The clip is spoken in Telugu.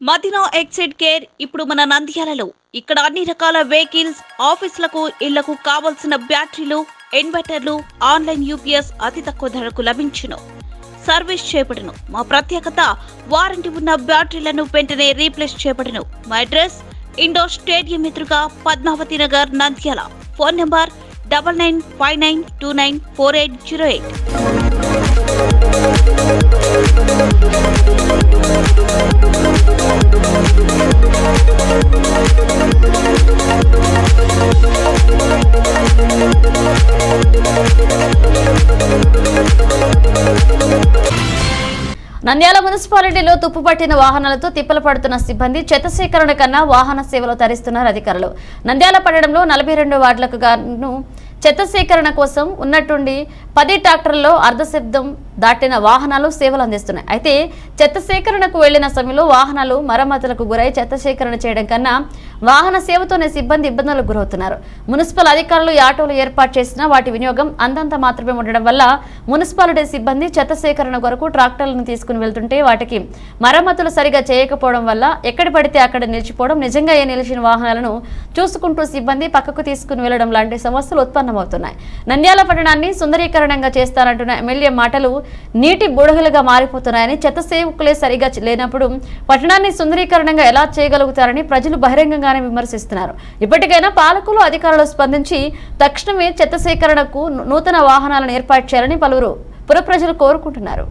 మదినా ఎక్సైడ్ కేర్ ఇప్పుడు మన నంద్యాలలో. ఇక్కడ అన్ని రకాల వెహికల్స్ ఆఫీసులకు ఇళ్ళకు కావలసిన బ్యాటరీలు ఇన్వర్టర్లు ఆన్లైన్ యూపీఎస్ అతి తక్కువ ధరకు లభించును. సర్వీస్ చేపడును. మా ప్రత్యేకత వారంటీ ఉన్న బ్యాటరీలను వెంటనే రీప్లేస్ చేపడును. మా అడ్రస్ ఇండోర్ స్టేడియం ఎదురుగా Padmavati Nagar Nandyal. Phone number double nine five nine two nine four eight zero eight. Nandyal మున్సిపాలిటీలో తుప్పుపట్టిన వాహనాలతో తిప్పలు పడుతున్న సిబ్బంది చెత్త సేకరణ కన్నా వాహన సేవలు తరిస్తున్నారు అధికారులు. నంద్యాల పట్టణంలో నలభై రెండు వార్డులకు గాను చెత్త సేకరణ కోసం ఉన్నట్టుండి పది ట్రాక్టర్లలో అర్ధశబ్దం దాటిన వాహనాలు సేవలు అందిస్తున్నాయి. అయితే చెత్త సేకరణకు వెళ్ళిన సమయంలో వాహనాలు మరమ్మతులకు గురై చెత్త సేకరణ చేయడం కన్నా వాహన సేవతోనే సిబ్బంది ఇబ్బందులకు గురవుతున్నారు. మున్సిపల్ అధికారులు ఈ ఆటోలు ఏర్పాటు చేసిన వాటి వినియోగం అంతంత మాత్రమే ఉండడం వల్ల మున్సిపాలిటీ సిబ్బంది చెత్త సేకరణ కొరకు ట్రాక్టర్లను తీసుకుని వెళ్తుంటే వాటికి మరమ్మతులు సరిగా చేయకపోవడం వల్ల ఎక్కడ పడితే అక్కడ నిలిచిపోవడం నిజంగా ఏ నిలిచిన వాహనాలను చూసుకుంటూ సిబ్బంది పక్కకు తీసుకుని వెళ్ళడం లాంటి సమస్యలు వ్యక్తమవుతున్నాయి. నంద్యాల పట్టణాన్ని సుందరీకరణంగా చేస్తారంటున్న ఎమ్మెల్యే మాటలు నీటి బుడగలుగా మారిపోతున్నాయని చెత్త సేవకులే సరిగా లేనప్పుడు పట్టణాన్ని సుందరీకరణంగా ఎలా చేయగలుగుతారని ప్రజలు బహిరంగంగానే విమర్శిస్తున్నారు. ఇప్పటికైనా పాలకులు అధికారులు స్పందించి తక్షణమే చెత్త సేకరణకు నూతన వాహనాలను ఏర్పాటు చేయాలని పలువురు పురప్రజలు కోరుకుంటున్నారు.